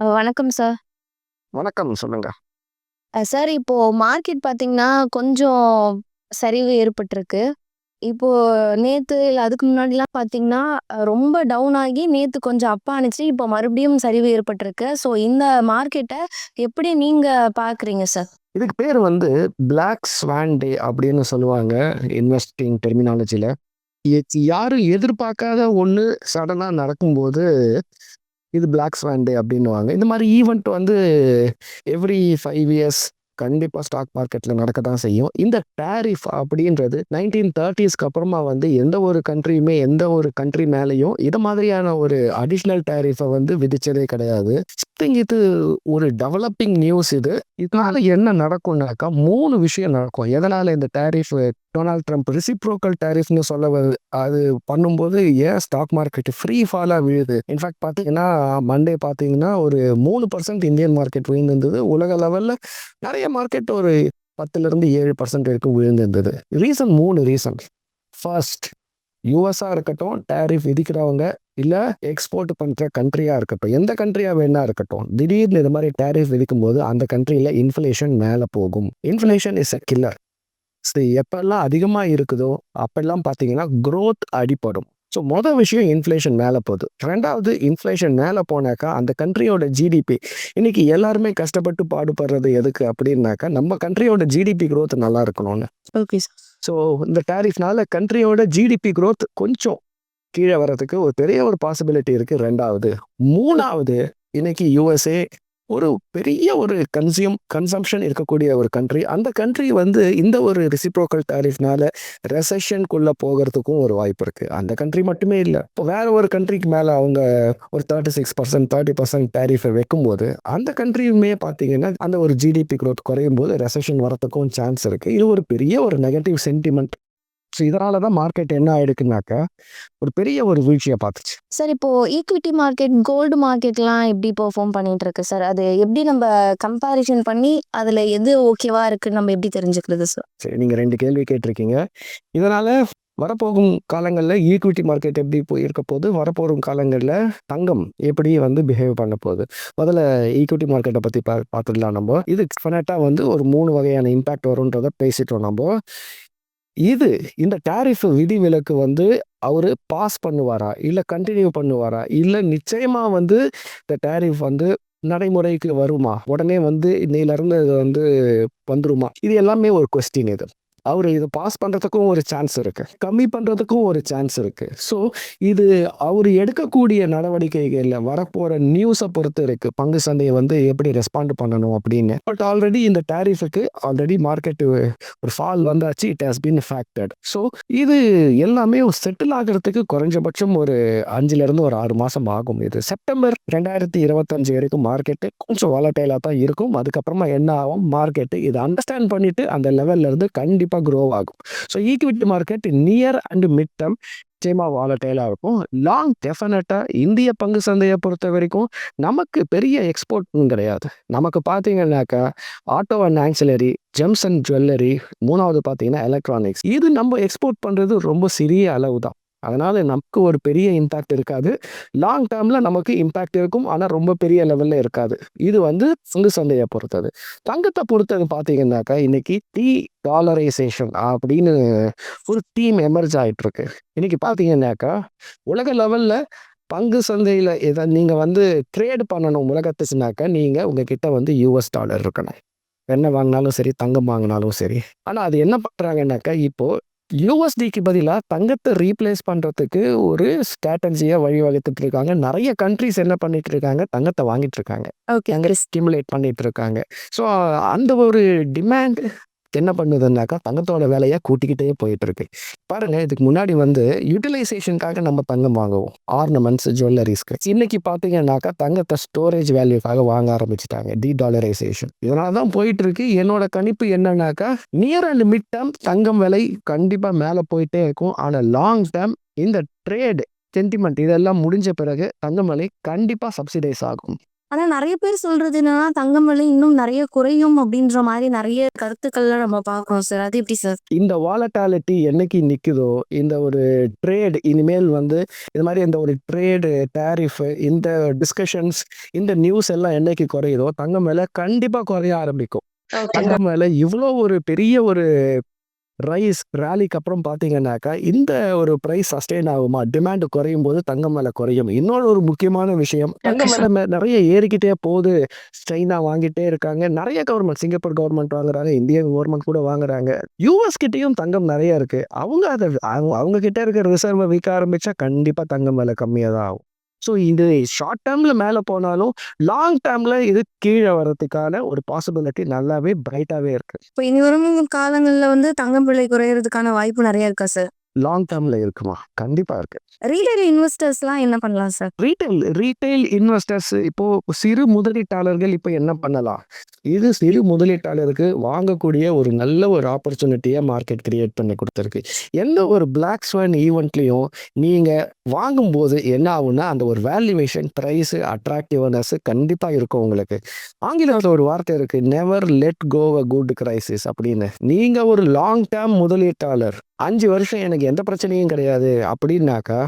வணக்கம் சார். வணக்கம். சொல்லுங்க. சார் இப்போ மார்க்கெட் பார்த்தீங்கன்னா, கொஞ்சம் சரிவு ஏற்பட்டிருக்கு. இப்போ நேத்து இல்ல அதுக்கு முன்னாடிலாம் பார்த்தீங்கன்னா, ரொம்ப டவுன் ஆகி நேத்து கொஞ்சம் அப் ஆனுச்சு. இப்போ மறுபடியும் சரிவு ஏற்பட்டிருக்கு. ஸோ இந்த மார்க்கெட்ட எப்படி நீங்க பார்க்குறீங்க சார்? இதுக்கு பேரு வந்து பிளாக் ஸ்வான் டே அப்படின்னு சொல்லுவாங்க. இன்வெஸ்டிங் டெர்மினாலஜில. எச் யாரும் எதிர்பார்க்காத ஒண்ணு சடனா நடக்கும்போது, இது பிளாக் ஸ்வான் டே அப்படின்னுவாங்க. இந்த மாதிரி ஈவெண்ட் வந்து எவ்ரி ஃபைவ் இயர்ஸ் கண்டிப்பாக ஸ்டாக் மார்க்கெட்டில் நடக்க தான் செய்யும். இந்த டேரிஃப் அப்படின்றது 1930ஸ்க்கு அப்புறமா வந்து எந்த ஒரு கண்ட்ரியுமே எந்த ஒரு கண்ட்ரி மேலேயும் இது மாதிரியான ஒரு அடிஷ்னல் டேரிஃபை வந்து விதிச்சதே கிடையாது. இது ஒரு டெவலப்பிங் நியூஸ் இது. இதனால என்ன நடக்கும்னாக்கா மூணு விஷயம் நடக்கும். எதனால இந்த டேரிஃப் டொனால்ட் ட்ரம்ப் ரிசிப்ரோக்கல் டேரிஃப்னு சொல்ல வருது. அது பண்ணும்போது ஏன் ஸ்டாக் மார்க்கெட் ஃப்ரீ ஃபாலாக விழுது. இன்ஃபேக்ட் பார்த்தீங்கன்னா, மண்டே பார்த்தீங்கன்னா, ஒரு மூணு பர்சன்ட் இந்தியன் மார்க்கெட் விழுந்திருந்தது. உலக லெவலில் நிறைய மார்க்கெட் ஒரு 10லிருந்து 7% வரைக்கும் விழுந்திருந்தது. ரீசன் மூணு ரீசன். ஃபர்ஸ்ட் யூஎஸ்ஸாக இருக்கட்டும், டேரிஃப் விதிக்கிறவங்க, இல்லை எக்ஸ்போர்ட் பண்ணுற கண்ட்ரியாக இருக்கட்டும். எந்த கண்ட்ரியாக வேணா இருக்கட்டும். திடீர்னு இது மாதிரி டேரிஃப் விதிக்கும் விதிக்கும்போது அந்த கண்ட்ரியில் இன்ஃப்ளேஷன் மேலே போகும். Inflation is a killer. So எப்போல்லாம் அதிகமாக இருக்குதோ, அப்பெல்லாம் பார்த்தீங்கன்னா, க்ரோத் அடிப்படும் ஸோ மொத விஷயம் இன்ஃப்ளேஷன் மேல போது. 2வது இன்ஃப்ளேஷன் மேல போனாக்கா, அந்த கண்ட்ரியோட ஜிடிபி இன்னைக்கு எல்லாருமே கஷ்டப்பட்டு பாடுபடுறது எதுக்கு அப்படின்னாக்கா, நம்ம கண்ட்ரியோட ஜிடிபி குரோத் நல்லா இருக்கணும்னு. Okay sir. ஸோ இந்த டாரிஃப்னால கண்ட்ரியோட ஜிடிபி குரோத் கொஞ்சம் கீழ வரதுக்கு ஒரு பெரிய ஒரு பாசிபிலிட்டி இருக்கு 2வது. 3வது இன்னைக்கு யுஎஸ்ஏ ஒரு பெரிய ஒரு கன்சியூம் கன்சம்ப்ஷன் இருக்கக்கூடிய ஒரு கண்ட்ரி. அந்த கண்ட்ரி வந்து இந்த ஒரு ரிசிப்ரோக்கல் டாரிஃப்னால ரெசஷனுக்குள்ளே போகிறதுக்கும் ஒரு வாய்ப்பு இருக்குது அந்த கண்ட்ரி மட்டுமே இல்லை. இப்போ வேற ஒரு கண்ட்ரிக்கு மேலே அவங்க ஒரு thirty six percent thirty percent டேரிஃபை வைக்கும்போது, அந்த கண்ட்ரியுமே பார்த்தீங்கன்னா, அந்த ஒரு ஜிடிபி குரோத் குறையும்போது ரெசஷன் வரத்துக்கும் சான்ஸ் இருக்குது இது ஒரு பெரிய ஒரு நெகட்டிவ் சென்டிமெண்ட் ஸோ இதனால தான் மார்க்கெட் என்ன ஆயிடுக்குனாக்கா, ஒரு பெரிய ஒரு வீழ்ச்சிய பார்த்துச்சு. சார் இப்போ ஈக்விட்டி மார்க்கெட், கோல்டு மார்க்கெட்லாம் எப்படி பெர்ஃபார்ம் பண்ணிட்டு இருக்கு சார்? அது எப்படி நம்ப கம்பேரிசன் பண்ணி, அதுல எது ஓகேவா இருக்குன்னு நம்ம எப்படி தெரிஞ்சுக்கிறது சார்? சரி நீங்க 2 கேள்வி கேட்டிருக்கீங்க. இதனால வரப்போகும் காலங்கள்ல ஈக்விட்டி மார்க்கெட் எப்படி இருக்க போது, வரப்போகும் காலங்கள்ல தங்கம் எப்படி வந்து பிஹேவ் பண்ண போகுது. முதல்ல ஈக்விட்டி மார்க்கெட்ட பத்தி பா பார்த்துடலாம் நம்ப. இது டெஃபினட்டா வந்து ஒரு 3 வகையான இம்பாக்ட் வரும்ன்றத பேசிட்டோம் நம்ப. இது இந்த டேரிஃப் விதிவிலக்கு வந்து அவர் பாஸ் பண்ணுவாரா? இல்லை கண்டினியூ பண்ணுவாரா? இல்லை நிச்சயமாக வந்து இந்த டேரிஃப் வந்து நடைமுறைக்கு வருமா? உடனே வந்து இன்னையிலேருந்து இது வந்து வந்துருமா? இது எல்லாமே ஒரு கொஸ்டின் இது. அவர் இதை பாஸ் பண்ணுறதுக்கும் ஒரு சான்ஸ் இருக்குது கம்மி பண்ணுறதுக்கும் ஒரு சான்ஸ் இருக்குது ஸோ இது அவர் எடுக்கக்கூடிய நடவடிக்கைகளில் வரப்போகிற நியூஸை பொறுத்து இருக்குது பங்கு சந்தையை வந்து எப்படி ரெஸ்பாண்ட் பண்ணணும் அப்படின்னு. பட் ஆல்ரெடி இந்த டேரிஃபுக்கு ஆல்ரெடி மார்க்கெட் ஒரு ஃபால் வந்தாச்சு. It has been factored so இது எல்லாமே செட்டில் ஆகுறதுக்கு குறைஞ்சபட்சம் ஒரு அஞ்சுலேருந்து ஒரு ஆறு மாதம் ஆகும் இது. செப்டம்பர் 2025 வரைக்கும் மார்க்கெட்டு கொஞ்சம் வாலட்டைலாக தான் இருக்கும். அதுக்கப்புறமா என்ன ஆகும், மார்க்கெட்டு இதை அண்டர்ஸ்டாண்ட் பண்ணிட்டு அந்த லெவல்லேருந்து கண்டிப்பாக கண்டிப்பாக க்ரோ ஆகும். So equity market near and mid term நிச்சயமாக வாலட்டைலாக இருக்கும். லாங் டெஃபினட்டாக இந்திய பங்கு சந்தையை பொறுத்த வரைக்கும் நமக்கு பெரிய எக்ஸ்போர்ட்னு கிடையாது. நமக்கு பார்த்தீங்கன்னாக்கா, auto and ancillary gems and jewellery, மூணாவது பார்த்தீங்கன்னா எலக்ட்ரானிக்ஸ். இது நம்ம எக்ஸ்போர்ட் பண்ணுறது ரொம்ப சிறிய அளவு தான். அதனால் நமக்கு ஒரு பெரிய இம்பேக்ட் இருக்காது. லாங் டேர்மில் நமக்கு இம்பேக்ட் இருக்கும். ஆனால் ரொம்ப பெரிய லெவலில் இருக்காது. இது வந்து பங்கு சந்தையை பொறுத்தது. தங்கத்தை பொறுத்தது பார்த்தீங்கன்னாக்கா, இன்னைக்கு டீ டாலரைசேஷன் அப்படின்னு ஒரு டீம் எமர்ஜ் ஆகிட்டுருக்கு இன்றைக்கி இன்னைக்கு பார்த்தீங்கன்னாக்கா, உலக லெவலில் பங்கு சந்தையில் எதை நீங்கள் வந்து ட்ரேட் பண்ணணும் உலகத்துச்சுனாக்கா நீங்கள் உங்ககிட்ட வந்து யூஎஸ் டாலர் இருக்கணும். வெண்ணெய் வாங்கினாலும் சரி, தங்கம் வாங்கினாலும் சரி. ஆனால் அது என்ன பண்ணுறாங்கன்னாக்கா இப்போது யுஎஸ்டிக்கு பதிலா தங்கத்த ரீப்ளேஸ் பண்றதுக்கு ஒரு ஸ்ட்ராட்டஜிய வழிவகுத்துட்டு இருக்காங்க. நெறைய கண்ட்ரீஸ் என்ன பண்ணிட்டு இருக்காங்க, தங்கத்த வாங்கிட்டு இருக்காங்க. ஓகே. அங்க ஸ்டிமுலேட் பண்ணிட்டு இருக்காங்க. ஸோ அந்த ஒரு டிமாண்ட் என்ன பண்ணுதுன்னாக்கா, தங்கத்தோட வேலையை கூட்டிக்கிட்டே போயிட்டு இருக்கு. பாருங்க இதுக்கு முன்னாடி வந்து யுட்டிலைசேஷன்க்காக நம்ம தங்கம் வாங்குவோம். ஆர்னமெண்ட்ஸ், ஜுவல்லரிஸ்க்கு இன்னைக்கு பார்த்தீங்கன்னாக்கா, தங்கத்தை ஸ்டோரேஜ் வேல்யூக்காக வாங்க ஆரம்பிச்சிட்டாங்க டி டாலரைசேஷன். இதனால தான் போயிட்டு இருக்கு. என்னோட கணிப்பு என்னன்னாக்கா, நியர் அண்ட் மிட் டேர்ம் தங்கம் விலை கண்டிப்பா மேலே போயிட்டே இருக்கும். ஆனால் லாங் டேர்ம் இந்த ட்ரேட் சென்டிமெண்ட் இதெல்லாம் முடிஞ்ச பிறகு தங்கம் விலை கண்டிப்பாக சப்சிடைஸ் ஆகும். ஆனா நெறைய பேர் சொல்றது என்னன்னா, தங்கம் விலை இன்னும் நெறைய குறையும் அப்படின்ற மாரி நெறைய கருத்துக்கள்லாம் நம்ம பார்க்குறோம் சார். அது எப்படி சார்? இந்த வாலட்டாலிட்டி என்னைக்கு நிக்குதோ, இந்த ஒரு ட்ரேட் இனிமேல் வந்து இது மாரி இந்த ஒரு ட்ரேடு, டாரிஃப் இந்த டிஸ்கஷன்ஸ், இந்த நியூஸ் எல்லாம் என்னைக்கு குறையுதோ, தங்கம் விலை கண்டிப்பா குறைய ஆரம்பிக்கும். தங்கம் விலை இவ்ளோ ஒரு பெரிய ஒரு ரைஸ் ராலிக்கு அப்புறம் பார்த்தீங்கன்னாக்கா, இந்த ஒரு பிரைஸ் சஸ்டெயின் ஆகுமா? டிமாண்ட் குறையும்போது தங்கம் விலை குறையும். இன்னொரு ஒரு முக்கியமான விஷயம், தங்கம் சார். விலை மெ நெறைய ஏறிக்கிட்டே போகுது. சைனா வாங்கிட்டே இருக்காங்க. நெறைய கவர்மெண்ட் சிங்கப்பூர் கவர்மெண்ட் வாங்குறாங்க. இந்தியன் கவர்மெண்ட் கூட வாங்குறாங்க. யுஎஸ் கிட்டயும் தங்கம் நெறைய இருக்கு. அவங்க அத அவங்க கிட்ட இருக்கிற ரிசர்வ விக்க ஆரம்பிச்சா கண்டிப்பா தங்கம் விலை கம்மியா தான் ஆகும். ஸோ இது ஷார்ட் டேர்மில் மேலே போனாலும், லாங் டேர்மில் இது கீழே வர்றதுக்கான ஒரு பாசிபிலிட்டி நல்லாவே பிரைட்டாகவே இருக்கு. இப்போ இனி வரும் காலங்களில் வந்து தங்கம் விலை குறையறதுக்கான வாய்ப்பு நிறையா இருக்கா சார்? லாங் டெர்ம்ல இருக்குமா? கண்டிப்பா இருக்கு. ரீட்டெயில் இன்வெஸ்டர்ஸ்லாம் என்ன பண்ணலாம் சார்? ரீட்டெயில் ரீட்டெயில் இன்வெஸ்டர்ஸ் இப்போ சிறு முதலீட்டாளர்கள் இப்ப என்ன பண்ணலாம்? இது சிறு முதலீட்டாளருக்கு வாங்கக்கூடிய ஒரு நல்ல ஒரு ஆப்பர்ச்சுனிட்டியா மார்க்கெட் கிரியேட் பண்ணி குடுத்திருக்கு. எந்த ஒரு பிளாக் ஸ்வான் ஈவென்ட்லயும் நீங்க வாங்கும்போது என்ன ஆகும்னா, அந்த ஒரு வேல்யூவேஷன், பிரைஸ், அட்ராக்டிவ்னஸ் கண்டிப்பா இருக்கும் உங்களுக்கு. ஆங்கிலத்துல ஒரு வார்த்தை இருக்கு. Never let go a good crisis அப்படின்னு. நீங்க ஒரு லாங் டெர்ம் முதலீட்டாளர். அஞ்சு வருஷம் எனக்கு எந்த பிரச்சனையும் கிடையாது அப்படின்னாக்கா,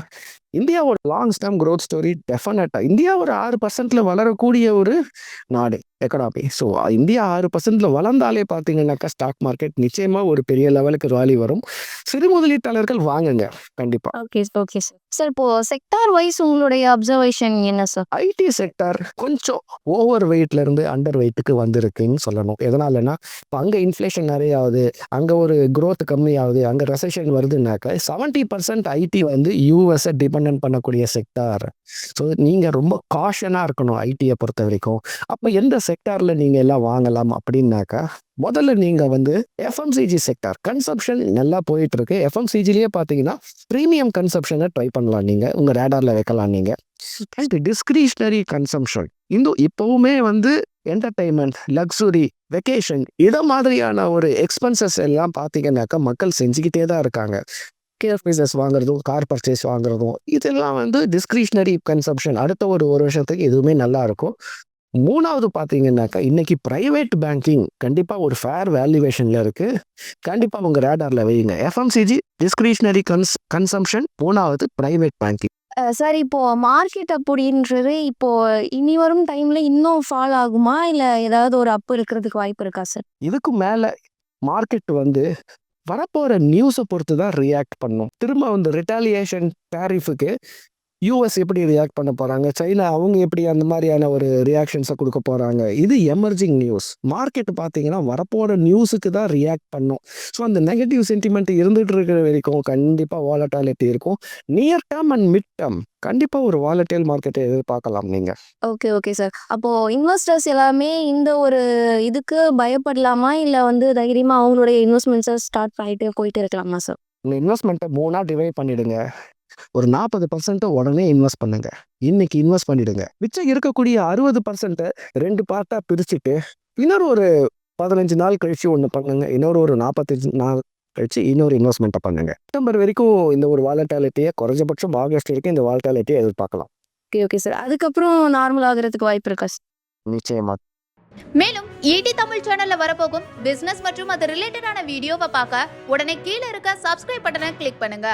இந்தியாவோட லாங் டெர்ம் குரோத் ஸ்டோரி டெஃபினட்டா இந்தியா ஒரு 6%ல வளரக்கூடிய ஒரு நாடு எக்கானமி. ஸோ இந்தியா 6%ல வளர்ந்தாலே பார்த்தீங்கன்னாக்கா, ஸ்டாக் மார்க்கெட் நிச்சயமா ஒரு பெரிய லெவலுக்கு ராலி வரும். சிறு முதலீட்டாளர்கள் வாங்குங்க. கண்டிப்பா. Okay okay sir. சார் இப்போ செக்டார் வைஸ் உங்களுடைய அப்சர்வேஷன் என்ன சார்? ஐடி செக்டார் கொஞ்சம் ஓவர் வெயிட்ல இருந்து அண்டர் வெயிட்டுக்கு வந்திருக்குன்னு சொல்லணும். எதனாலன்னா, இப்ப அங்க இன்ஃப்ளேஷன் நெறைய ஆகுது. அங்க ஒரு குரோத் கம்மியாகுது. அங்க ரெசெஷன் வருதுன்னாக்கா, 70% ஐடி வந்து யுஎஸ்ஸ டிபெண்டன்ட் பண்ணக்கூடிய செக்டார். ஸோ நீங்கள் ரொம்ப காஷனாக இருக்கணும் ஐடியை பொறுத்த வரைக்கும் அப்போ எந்த செக்டாரில் நீங்கள் எல்லாம் வாங்கலாம் அப்படின்னாக்கா, முதல்ல நீங்கள் வந்து எஃப்எம்சிஜி செக்டார் கன்சப்ஷன் நல்லா போயிட்டு இருக்கு. பார்த்தீங்கன்னா, ப்ரீமியம் கன்சப்ஷனை ட்ரை பண்ணலாம் நீங்கள் உங்கள் ரேடாரில் வைக்கலாம் நீங்க. அண்ட் டிஸ்கிரிஷனரி கன்சம்ப்ஷன் இன்னும் இப்போவுமே வந்து என்டர்டைன்மெண்ட் லக்ஸுரி, வெக்கேஷன் இதை மாதிரியான ஒரு எக்ஸ்பென்சஸ் எல்லாம் பார்த்தீங்கன்னாக்கா, மக்கள் செஞ்சுக்கிட்டே தான் இருக்காங்க. கேர் பீசஸ் வாங்குறதும், கார் பர்ச்சேஸ் வாங்குறதும் இதெல்லாம் வந்து டிஸ்கிரிஷனரி கன்சம்ப்ஷன் அடுத்த ஒரு 1 வருஷத்துக்கு இதுவுமே நல்லா இருக்கும். 3வது பார்த்தீங்கன்னாக்கா, இன்னைக்கு பிரைவேட் பேங்கிங் கண்டிப்பா ஒரு ஃபேர் வேல்யூவேஷன்ல இருக்கு. கண்டிப்பா உங்க ரேடார்ல வையுங்க. எஃப்எம்சிஜி, டிஸ்கிரிஷனரி கன்ஸ் கன்சம்ப்ஷன் 3வது பிரைவேட் பேங்கிங். சார் இப்போ மார்க்கெட் அப்படின்றது இப்போ இனி வரும் டைம்ல இன்னும் ஃபால் ஆகுமா? இல்ல ஏதாவது ஒரு அப் இருக்கிறதுக்கு வாய்ப்பு இருக்கா சார்? இதுக்கு மேல மார்க்கெட் வந்து வரப்போகிற நியூஸை பொறுத்து தான் ரியாக்ட் பண்ணும். திரும்ப வந்து ரிட்டாலியேஷன் டேரிஃபுக்கு யுஎஸ் எப்படி ரியாக்ட் பண்ண போறாங்க? சைனா அவங்க எப்படி அந்த மாரியான ஒரு ரியாக்ஷன்ஸ குடுக்க போறாங்க? இது எமர்ஜிங் நியூஸ். மார்க்கெட் பார்த்தீங்கன்னா, வரப்போற நியூஸுக்கு தான் ரியாக்ட் பண்ணும். ஸோ அந்த நெகட்டிவ் சென்டிமென்ட் இருந்துட்டு இருக்கிற வரைக்கும் கண்டிப்பா வாலட்டாலிட்டி இருக்கும். Near term and mid term கண்டிப்பா ஒரு வாலடைல் மார்க்கெட்ட எதிர்பார்க்கலாம் நீங்க. Okay, okay sir. அப்போ இன்வெஸ்டர்ஸ் எல்லாமே இந்த ஒரு இதுக்கு பயப்படலாமா? இல்ல வந்து தைரியமா அவங்களுடைய இன்வெஸ்ட்மெண்ட்ஸ ஸ்டார்ட் பண்ணிட்டு போயிட்டு இருக்கலாமா சார்? உங்க இன்வெஸ்ட்மென்ட்ட 3ஆ டிவைட் பண்ணிடுங்க. ஒரு 40% உடனே இன்வெஸ்ட் பண்ணுங்க. இன்னைக்கு இன்வெஸ்ட் பண்ணிடுங்க. மிச்சம் இருக்கக்கூடிய 60% 2 பார்ட்டா பிரிச்சுட்டு, இன்னொரு ஒரு 15 நாள் கழிச்சு ஒண்ணு பண்ணுங்க. இன்னொரு ஒரு 45 நாள் கழிச்சு இன்னொரு இன்வெஸ்ட்மென்ட்ட பண்ணுங்க. செப்டம்பர் வரைக்கும் இந்த ஒரு வாலட்டாலிட்டிய குறைஞ்சபட்சம் ஆகஸ்ட் வரைக்கும் இந்த வாலட்டாலிட்டிய எதிர்பார்க்கலாம். Okay, okay sir. அதுக்கப்புறம் நார்மல் ஆகுறதுக்கு வாய்ப்பு இருக்கா சார்? நிச்சயமா. மேலும் ஈடி தமிழ் சேனல்ல வரப்போகும் பிசினஸ் மற்றும் அது ரிலேட்டடான வீடியோவை பார்க்க உடனே கீழே இருக்க சப்ஸ்கிரைப் பட்டனை கிளிக் பண்ணுங்க